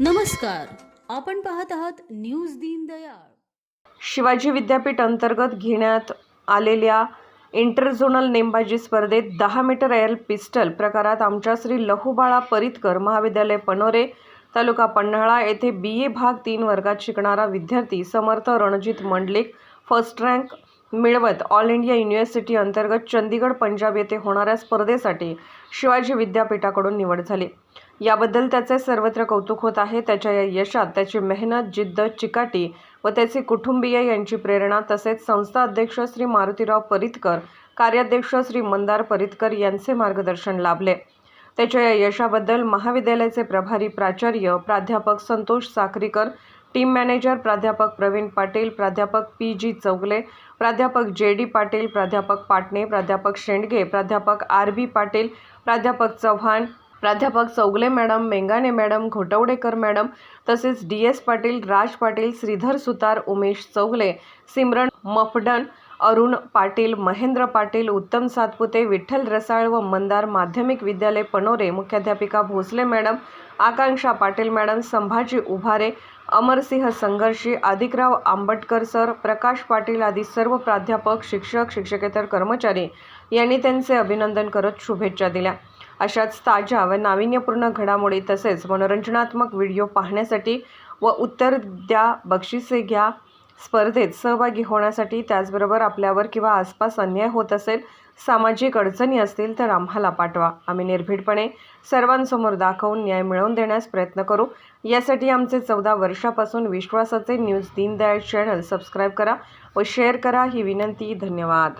नमस्कार. आपण पाहत आहात न्यूज दीनदयाळ शिवाजी विद्यापीठ अंतर्गत घेण्यात आलेल्या इंटरझोनल नेमबाजी स्पर्धेत दहा मीटर एअर पिस्टल प्रकारात आमच्या श्री लहूबाळा परितकर महाविद्यालय पनोरे तालुका पन्हाळा येथे बी ए भाग तीन वर्गात शिकणारा विद्यार्थी समर्थ रणजित मंडलिक फर्स्ट रँक मिळवत ऑल इंडिया युनिव्हर्सिटी अंतर्गत चंदीगड पंजाब येथे होणाऱ्या स्पर्धेसाठी शिवाजी विद्यापीठाकडून निवड झाली. याबद्दल त्याचे सर्वत्र कौतुक होत आहे. त्याच्या या यशात त्याची मेहनत जिद्द चिकाटी व त्याचे कुटुंबीय यांची प्रेरणा तसेच संस्था अध्यक्ष श्री मारुतीराव परितकर कार्याध्यक्ष श्री मंदार परितकर यांचे मार्गदर्शन लाभले. त्याच्या या यशाबद्दल महाविद्यालयाचे प्रभारी प्राचार्य प्राध्यापक संतोष साखरीकर टीम मॅनेजर प्राध्यापक प्रवीण पाटील प्राध्यापक पी जी चौगले प्राध्यापक जे डी पाटील प्राध्यापक पाटणे प्राध्यापक शेंडगे प्राध्यापक आर बी पाटील प्राध्यापक चव्हाण प्राध्यापक Chougale madam Mengane madam Ghotavadekar madam तसेच डी एस पाटील राज पाटील श्रीधर सुतार उमेश चौगले सिमरन मफडन अरुण पाटील महेंद्र पाटील उत्तम सातपुते विठ्ठल रसाळ व मंदार माध्यमिक विद्यालय पनोरे मुख्याध्यापिका Bhosale madam Akanksha Patil madam Sambhaji Ubhare Amarsinh Sangharshi Adikrao Ambatkar sir Prakash Patil आदी सर्व प्राध्यापक शिक्षक शिक्षकेतर कर्मचारी यांनी त्यांचे अभिनंदन करत शुभेच्छा दिल्या. अशाच ताज्या व नाविन्यपूर्ण घडामोडी तसेच मनोरंजनात्मक व्हिडिओ पाहण्यासाठी व उत्तर द्या बक्षिसे घ्या स्पर्धेत सहभागी होण्यासाठी त्याचबरोबर आपल्यावर किंवा आसपास अन्याय होत असेल सामाजिक अडचणी असतील तर आम्हाला पाठवा. आम्ही निर्भीडपणे सर्वांसमोर दाखवून न्याय मिळवून देण्यास प्रयत्न करू. यासाठी आमचे चौदा वर्षापासून विश्वासाचे न्यूज दीनदयाळ चॅनल सबस्क्राईब करा व शेअर करा ही विनंती. धन्यवाद.